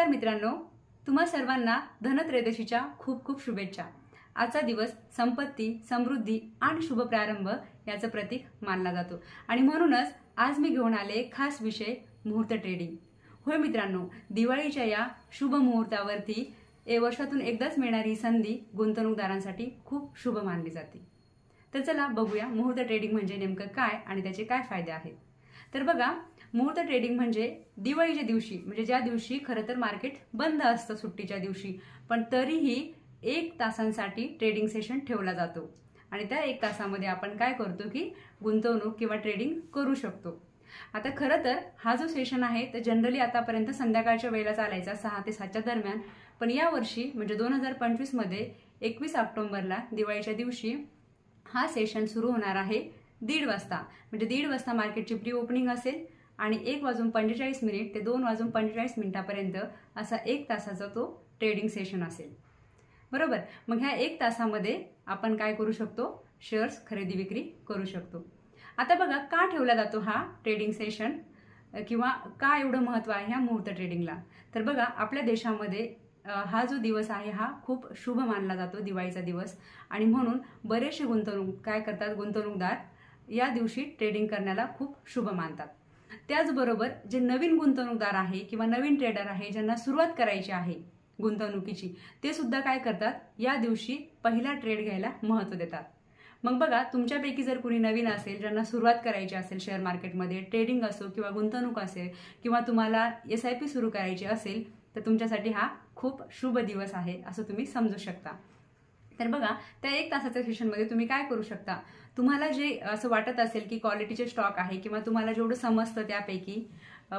नमस्कार मित्रांनो. तुम्हा सर्वांना धनत्रयोदशीच्या खूप खूप शुभेच्छा. आजचा दिवस संपत्ती समृद्धी आणि शुभ प्रारंभ याचं प्रतीक मानला जातो. आणि म्हणूनच आज मी घेऊन आले खास विषय मुहूर्त ट्रेडिंग होय मित्रांनो दिवाळीच्या या शुभ मुहूर्तावरती ए वर्षातून एकदाच मिळणारी ही संधी गुंतवणूकदारांसाठी खूप शुभ मानली जाते. तर चला बघूया मुहूर्त ट्रेडिंग म्हणजे नेमकं काय आणि त्याचे काय फायदे आहेत. तर बघा मुहूर्त ट्रेडिंग म्हणजे दिवाळीच्या दिवशी म्हणजे ज्या दिवशी खरं तर मार्केट बंद असतं सुट्टीच्या दिवशी पण तरीही एक तासांसाठी ट्रेडिंग सेशन ठेवला जातो. आणि त्या एक तासामध्ये आपण काय करतो की गुंतवणूक किंवा ट्रेडिंग करू शकतो. आता खरं तर हा जो सेशन आहे तर जनरली आतापर्यंत संध्याकाळच्या वेळेला चालायचा सहा ते सातच्या दरम्यान. पण यावर्षी म्हणजे दोन हजार पंचवीसमध्ये एकवीस ऑक्टोंबरला दिवाळीच्या दिवशी हा सेशन सुरू होणार आहे दीड वाजता. म्हणजे दीड वाजता मार्केटची प्री ओपनिंग असेल आणि एक वाजून पंचेचाळीस मिनिट ते दोन वाजून पंचेचाळीस मिनिटापर्यंत असा एक तासाचा तो ट्रेडिंग सेशन असेल. बरोबर? मग ह्या एक तासामध्ये आपण काय करू शकतो? शेअर्स खरेदी विक्री करू शकतो. आता बघा का ठेवला जातो हा ट्रेडिंग सेशन किंवा का एवढं महत्त्व आहे ह्या मुहूर्त ट्रेडिंगला तर बघा आपल्या देशामध्ये हा जो दिवस आहे हा खूप शुभ मानला जातो दिवाळीचा दिवस. आणि म्हणून बरेचसे गुंतवणूक काय करतात? गुंतवणूकदार या दिवशी ट्रेडिंग करण्याला खूप शुभ मानतात. त्याचबरोबर जे नवीन गुंतवणूकदार आहे किंवा नवीन ट्रेडर आहे ज्यांना सुरुवात करायची आहे गुंतवणुकीची ते सुद्धा काय करतात? या दिवशी पहिला ट्रेड घ्यायला महत्त्व देतात. मग बघा तुमच्यापैकी जर कुणी नवीन असेल ज्यांना सुरुवात करायची असेल शेअर मार्केटमध्ये ट्रेडिंग असो किंवा गुंतवणूक असेल किंवा तुम्हाला एस आय पी सुरू करायची असेल तर तुमच्यासाठी हा खूप शुभ दिवस आहे असं तुम्ही समजू शकता. तर बघा त्या एक तासाच्या सेशनमध्ये तुम्ही काय करू शकता? तुम्हाला जे असं वाटत असेल की क्वालिटीचे स्टॉक आहे किंवा तुम्हाला जेवढं समजतं त्यापैकी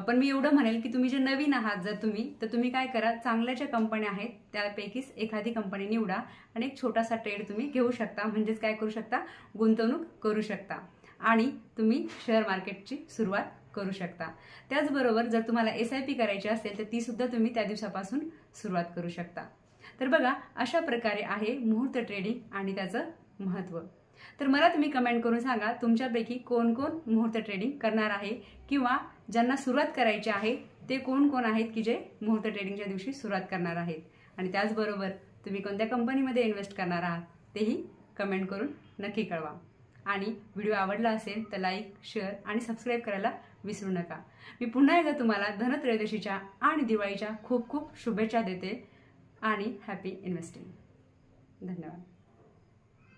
पण मी एवढं म्हणेल की तुम्ही जे नवीन आहात जर तुम्ही तर तुम्ही काय करा चांगल्या ज्या कंपन्या आहेत त्यापैकीच एखादी कंपनी निवडा आणि एक छोटासा ट्रेड तुम्ही घेऊ शकता. म्हणजेच काय करू शकता? गुंतवणूक करू शकता. आणि तुम्ही शेअर मार्केटची सुरुवात करू शकता. त्याचबरोबर जर तुम्हाला एस आय पी करायची असेल तर ती सुद्धा तुम्ही त्या दिवसापासून सुरुवात करू शकता. तर बघा अशा प्रकारे आहे मुहूर्त ट्रेडिंग आणि त्याचं महत्त्व तर मला तुम्ही कमेंट करून सांगा तुमच्यापैकी कोण कोण मुहूर्त ट्रेडिंग करणार आहे? किंवा ज्यांना सुरुवात करायची आहे ते कोण कोण आहेत की जे मुहूर्त ट्रेडिंगच्या दिवशी सुरुवात करणार आहेत? आणि त्याचबरोबर तुम्ही कोणत्या कंपनीमध्ये इन्व्हेस्ट करणार आहात तेही कमेंट करून नक्की कळवा. आणि व्हिडिओ आवडला असेल तर लाईक शेअर आणि सबस्क्राईब करायला विसरू नका. मी पुन्हा एकदा तुम्हाला धनत्रयोदशीच्या आणि दिवाळीच्या खूप खूप शुभेच्छा देते. आणि हॅपी इन्व्हेस्टिंग धन्यवाद.